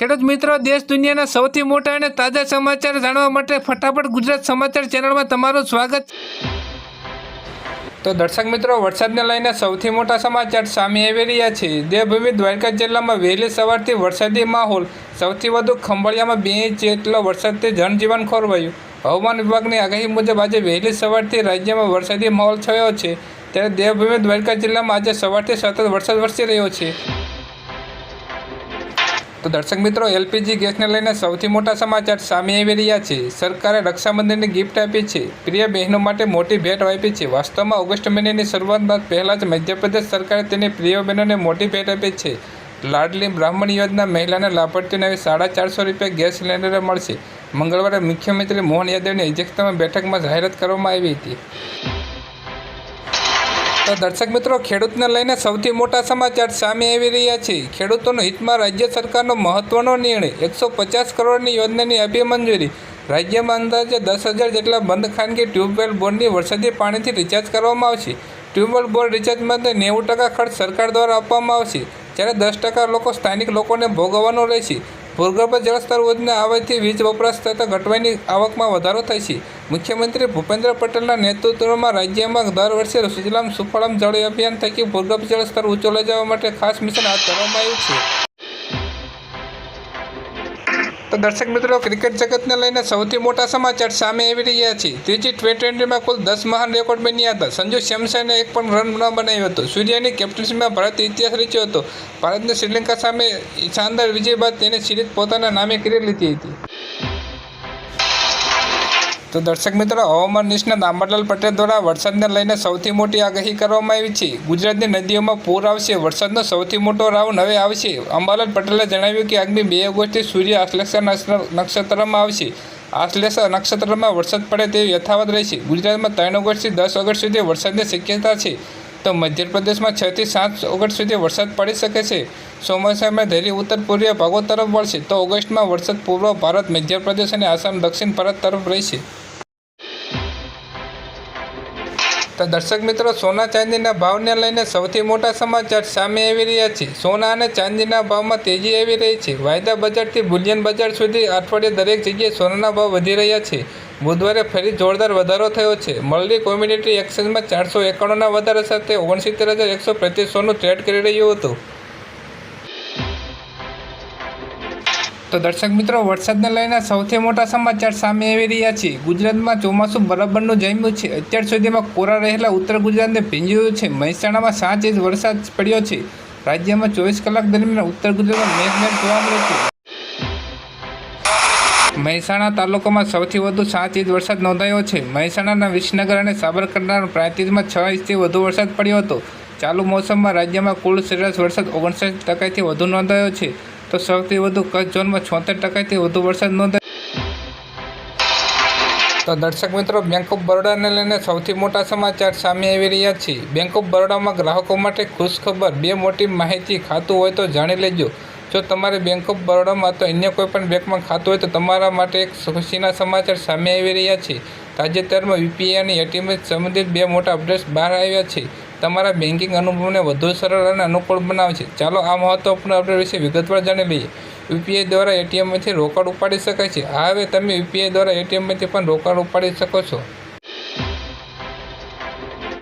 ખેડૂત મિત્રો, દેશ દુનિયાના સૌથી મોટા અને તાજા સમાચાર જાણવા માટે ફટાફટ ગુજરાત સમાચાર ચેનલમાં તમારું સ્વાગત. તો દર્શક મિત્રો, વરસાદને લઈને સૌથી મોટા સમાચાર સામે આવી રહ્યા છે. દેવભૂમિ દ્વારકા જિલ્લામાં વહેલી સવારથી વરસાદી માહોલ, સૌથી વધુ ખંભાળિયામાં બે ઇંચ જેટલો વરસાદથી જનજીવન ખોરવાયું. હવામાન વિભાગની આગાહી મુજબ આજે વહેલી સવારથી રાજ્યમાં વરસાદી માહોલ થયો છે. ત્યારે દેવભૂમિ દ્વારકા જિલ્લામાં આજે સવારથી સતત વરસાદ વરસી રહ્યો છે. તો દર્શક મિત્રો, એલપીજી ગેસને લઈને સૌથી મોટા સમાચાર સામે આવી રહ્યા છે. સરકારે રક્ષાબંધનની ગિફ્ટ આપી છે. પ્રિય બહેનો માટે મોટી ભેટ આપી છે. વાસ્તવમાં ઓગસ્ટ મહિનાની શરૂઆત બાદ પહેલાં જ મધ્યપ્રદેશ સરકારે તેની પ્રિય બહેનોને મોટી ભેટ આપી છે. લાડલી બ્રાહ્મણ યોજના મહિલાના લાભાર્થીઓને હવે સાડા ચારસો રૂપિયા ગેસ સિલિન્ડર મળશે. મંગળવારે મુખ્યમંત્રી મોહન યાદવની અધ્યક્ષતામાં બેઠકમાં જાહેરાત કરવામાં આવી હતી. તો દર્શક મિત્રો, ખેડૂતને લઈને સૌથી મોટા સમાચાર સામે આવી રહ્યા છે. ખેડૂતોના હિતમાં રાજ્ય સરકારનો મહત્વનો નિર્ણય, એકસો પચાસ કરોડની યોજનાની આપી મંજૂરી રાજ્યમાં અંદાજે દસ હજાર જેટલા બંધ ખાનગી ટ્યુબવેલ બોર્ડની વરસાદી પાણીથી રિચાર્જ કરવામાં આવશે. ટ્યુબવેલ બોર્ડ રિચાર્જ માટે નેવું ટકા ખર્ચ સરકાર દ્વારા આપવામાં આવશે. જ્યારે દસ ટકા લોકો સ્થાનિક લોકોને ભોગવવાનો રહેશે. ભૂગર્ભ જળસ્તર વધના આવવાથી વીજ વપરાશ થતાં ઘટવાની આવકમાં વધારો થશે મુખ્યમંત્રી ભૂપેન્દ્ર પટેલના નેતૃત્વમાં રાજ્યમાં દર વર્ષે સુજલામ સુફળામ જળ અભિયાન થકી ભૂગર્ભ જળસ્તર ઊંચો લઈ જવા માટે ખાસ મિશન હાથ ધરવામાં આવ્યું છે. તો દર્શક મિત્રો, ક્રિકેટ જગતને લઈને સૌથી મોટા સમાચાર સામે આવી રહ્યા છે. ત્રીજી ટી ટ્વેન્ટીમાં કુલ દસ મહાન રેકોર્ડ બન્યા હતા. સંજુ સેમસને એક પણ રન ન બનાવ્યો હતો. સૂર્યની કેપ્ટનશીપમાં ભારત ઇતિહાસ રચ્યો હતો. ભારતને શ્રીલંકા સામે શાનદાર વિજય બાદ તેને સિરીઝ પોતાના નામે કરી લીધી હતી. તો દર્શક મિત્રો, હવામાન નિષ્ણાત આંબરલાલ પટેલ દ્વારા વરસાદને લઈને સૌથી મોટી આગાહી કરવામાં આવી છે. ગુજરાતની નદીઓમાં પૂર આવશે. વરસાદનો સૌથી મોટો રાઉન્ડ હવે આવશે. અંબાલાલ પટેલે જણાવ્યું કે આગામી બે ઓગસ્ટથી સૂર્ય આશ્લેષા નક્ષત્રમાં આવશે. આશ્લેષા નક્ષત્રમાં વરસાદ પડે તેવી યથાવત રહેશે. ગુજરાતમાં ત્રણ ઓગસ્ટથી દસ ઓગસ્ટ સુધી વરસાદની શક્યતા છે. તો મધ્યપ્રદેશમાં છથી સાત ઓગસ્ટ સુધી વરસાદ પડી શકે છે. ચોમાસામાં ધરી ઉત્તર પૂર્વીય ભાગો તરફ વળશે. તો ઓગસ્ટમાં વરસાદ પૂર્વ ભારત, મધ્યપ્રદેશ અને આસામ દક્ષિણ ભારત તરફ રહેશે. તો દર્શક મિત્રો, સોના ચાંદીના ભાવને લઈને સૌથી મોટા સમાચાર સામે આવી રહ્યા છે. સોના અને ચાંદીના ભાવમાં તેજી આવી રહી છે. વાયદા બજારથી બુલિયન બજાર સુધી અઠવાડિયે દરેક જગ્યાએ સોનાના ભાવ વધી રહ્યા છે. બુધવારે ફરી જોરદાર વધારો થયો છે. મળતી કોમ્યુનિટી એક્સચેન્જમાં ચારસો એકાણુંના વધારા સાથે ઓગણસિત્તેર હજાર એકસો પ્રત્યેક સોનું ટ્રેડ કરી રહ્યું હતું. તો દર્શક મિત્રો, વરસાદને લઈને સૌથી મોટા સમાચાર સામે આવી રહ્યા છે. ગુજરાતમાં ચોમાસું બરાબરનું જન્મ્યું છે. અત્યાર સુધીમાં કોરા રહેલા ઉત્તર ગુજરાતને ભીંજ્યું છે. મહેસાણામાં સાત ઇંચ વરસાદ પડ્યો છે. રાજ્યમાં ચોવીસ કલાક દરમિયાન ઉત્તર ગુજરાતમાં મેઘમેઘ જોવા મળ્યો છે. મહેસાણા તાલુકામાં સૌથી વધુ સાત ઇંચ વરસાદ નોંધાયો છે. મહેસાણાના વિસનગર અને સાબરકાંઠાના પ્રાંતિજમાં છ ઇંચથી વધુ વરસાદ પડ્યો હતો. ચાલુ મોસમમાં રાજ્યમાં કુલ સરેરાશ વરસાદ ઓગણસાઠ ટકાથી વધુ નોંધાયો છે. તો સૌથી વધુ કચ્છ ઝોનમાં છોતેર ટકાથી વધુ વરસાદ નોંધાયો. તો દર્શક મિત્રો બેંક ઓફ બરોડાને લઈને સૌથી મોટા સમાચાર સામે આવી રહ્યા છે. બેંક ઓફ બરોડામાં ગ્રાહકો માટે ખુશખબર. બે મોટી માહિતી ખાતું હોય તો જાણી લેજો. જો તમારે બેંક ઓફ બરોડામાં તો અન્ય કોઈપણ બેંકમાં ખાતું હોય તો તમારા માટે એક ખુશીના સમાચાર સામે આવી રહ્યા છે. તાજેતરમાં યુપીઆઈ અને એટીએમ સંબંધિત બે મોટા અપડેટ્સ બહાર આવ્યા છે. તમારા બેન્કિંગ અનુભવને વધુ સરળ અને અનુકૂળ બનાવે છે ચાલો આ મહત્વપૂર્ણ અપડેટ વિશે વિગતવાર જાણી લઈએ. યુપીઆઈ દ્વારા એટીએમમાંથી રોકડ ઉપાડી શકાય છે. હવે તમે યુપીઆઈ દ્વારા એટીએમમાંથી પણ રોકડ ઉપાડી શકો છો.